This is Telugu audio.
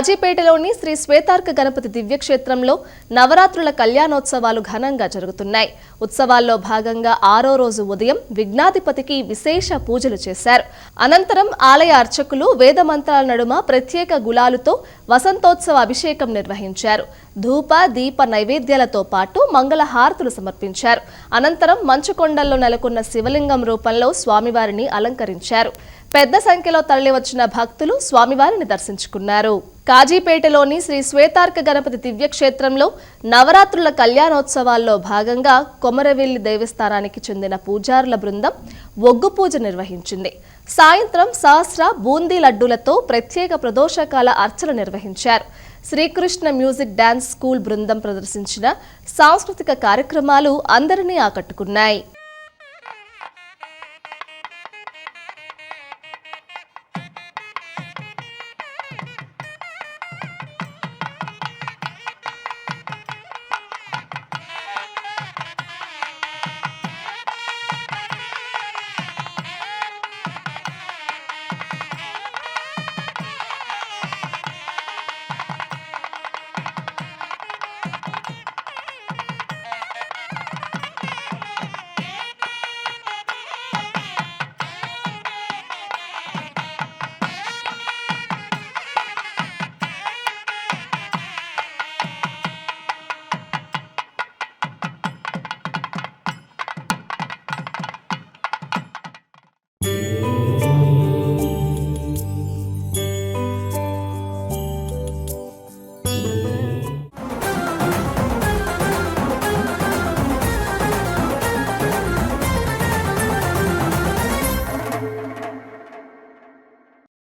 కాజీపేటలోని శ్రీ శ్వేతార్క గణపతి దివ్యక్షేత్రంలో నవరాత్రుల కళ్యాణోత్సవాలు ఘనంగా జరుగుతున్నాయి. ఉత్సవాల్లో భాగంగా ఆరో రోజు ఉదయం విఘ్నాధిపతికి విశేష పూజలు చేశారు. అనంతరం ఆలయ అర్చకులు వేదమంత్రాల నడుమ ప్రత్యేక గులాలుతో వసంతోత్సవ అభిషేకం నిర్వహించారు. ధూప దీప నైవేద్యాలతో పాటు మంగళ హారతులు సమర్పించారు. అనంతరం మంచుకొండల్లో నెలకొన్న శివలింగం రూపంలో స్వామివారిని అలంకరించారు. పెద్ద సంఖ్యలో తరలివచ్చిన భక్తులు స్వామివారిని దర్శించుకున్నారు. కాజీపేటలోని శ్రీ శ్వేతార్క గణపతి దివ్యక్షేత్రంలో నవరాత్రుల కళ్యాణోత్సవాల్లో భాగంగా కొమరవెల్లి దేవస్థానానికి చెందిన పూజారుల బృందం ఒగ్గు పూజ నిర్వహించింది. సాయంత్రం సహస్ర బూందీ లడ్డూలతో ప్రత్యేక ప్రదోషకాల అర్చన నిర్వహించారు. శ్రీకృష్ణ మ్యూజిక్ డాన్స్ స్కూల్ బృందం ప్రదర్శించిన సాంస్కృతిక కార్యక్రమాలు అందరినీ ఆకట్టుకున్నాయి.